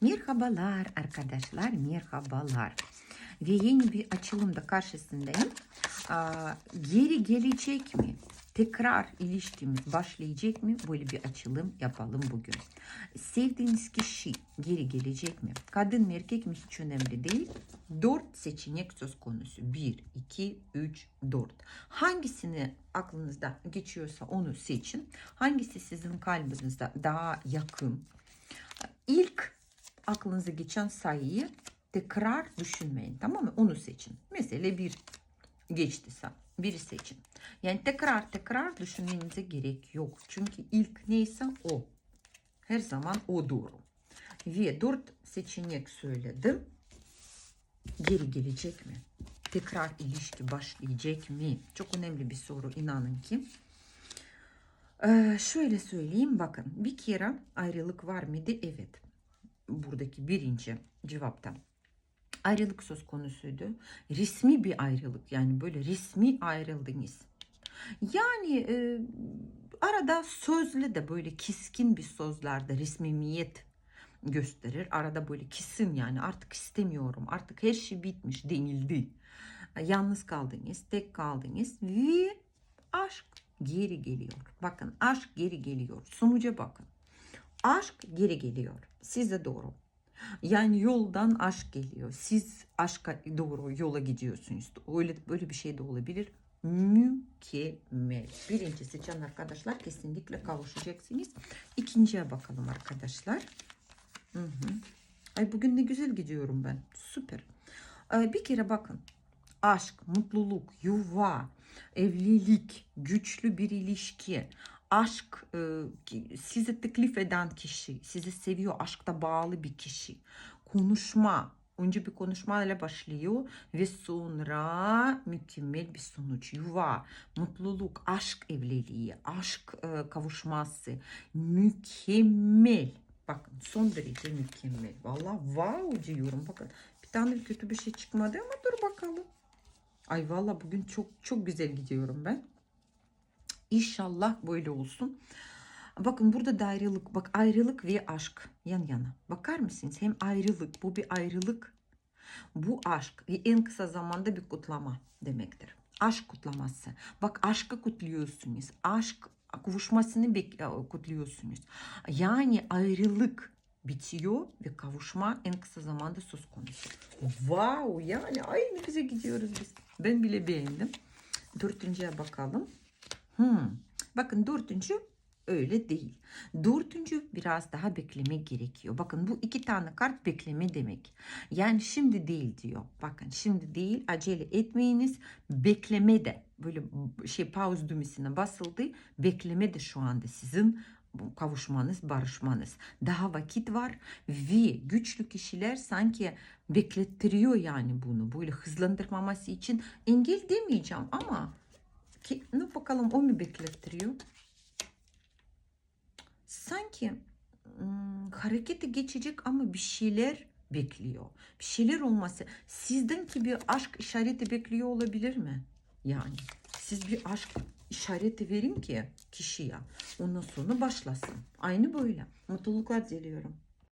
Merhabalar arkadaşlar, merhabalar. Ve yeni bir açılımda karşısındayım. Aa, geri gelecek mi? Tekrar ilişkimiz başlayacak mı? Böyle bir açılım yapalım bugün. Sevdiğiniz kişi geri gelecek mi? Kadın mı erkek mi hiç önemli değil. Dört seçenek söz konusu. Bir, iki, üç, dört. Hangisini aklınızda geçiyorsa onu seçin. Hangisi sizin kalbinizde daha yakın? İlk aklınıza geçen sayıyı tekrar düşünmeyin tamam mı? Onu seçin. Mesela bir geçtiyse biri seçin. Yani tekrar tekrar düşünmenize gerek yok. Çünkü ilk neyse o. Her zaman o doğru. Ve dört seçenek söyledim. Geri gelecek mi? Tekrar ilişki başlayacak mı? Çok önemli bir soru inanın ki. Ee, şöyle söyleyeyim bakın bir kere ayrılık var mıydı? Evet. Buradaki birinci cevapta ayrılık söz konusuydu. Resmi bir ayrılık yani böyle resmi ayrıldınız. Yani e, arada sözle de böyle keskin bir sözlerde resmimiyet gösterir. Arada böyle kesin yani artık istemiyorum artık her şey bitmiş denildi. Yalnız kaldınız, tek kaldınız ve aşk geri geliyor. Bakın aşk geri geliyor. Sonuca bakın. Aşk geri geliyor. Size doğru. Yani yoldan aşk geliyor. Siz aşka doğru yola gidiyorsunuz. Öyle böyle bir şey de olabilir. Mükemmel. Birincisi can arkadaşlar kesinlikle kavuşacaksınız. İkinciye bakalım arkadaşlar. Hı hı. Ay bugün ne güzel gidiyorum ben. Süper. Bir kere bakın. Aşk, mutluluk, yuva, evlilik, güçlü bir ilişki, aşk e, size teklif eden kişi, sizi seviyor, aşkta bağlı bir kişi. Konuşma, önce bir konuşmayla başlıyor ve sonra mükemmel bir sonuç. Yuva, mutluluk, aşk evliliği, aşk e, kavuşması mükemmel. Bakın son derece mükemmel. Vallahi wow diyorum. Bakın bir tane kötü bir şey çıkmadı ama dur bakalım. Ay valla bugün çok çok güzel gidiyorum ben. İnşallah böyle olsun. Bakın burada da ayrılık. Bak ayrılık ve aşk yan yana. Bakar mısınız? Hem ayrılık. Bu bir ayrılık. Bu aşk ve en kısa zamanda bir kutlama demektir. Aşk kutlaması. Bak aşkı kutluyorsunuz. Aşk kavuşmasını e, kutluyorsunuz. Yani ayrılık bitiyor ve kavuşma en kısa zamanda söz konusu. Wow yani ay ne güzel gidiyoruz biz. Ben bile beğendim. Dördüncüye bakalım. Hmm. Bakın dördüncü öyle değil. Dördüncü biraz daha bekleme gerekiyor. Bakın bu iki tane kart bekleme demek. Yani şimdi değil diyor. Bakın şimdi değil acele etmeyiniz. Bekleme de böyle şey pause düğmesine basıldı. Bekleme de şu anda sizin kavuşmanız, barışmanız. Daha vakit var ve güçlü kişiler sanki beklettiriyor yani bunu. Böyle hızlandırmaması için engel demeyeceğim ama ki, ne bakalım o mu beklettiriyor? Sanki hmm, harekete geçecek ama bir şeyler bekliyor. Bir şeyler olması. Sizden ki bir aşk işareti bekliyor olabilir mi? Yani siz bir aşk işareti verin ki kişiye. Ondan sonra başlasın. Aynı böyle. Mutluluklar diliyorum.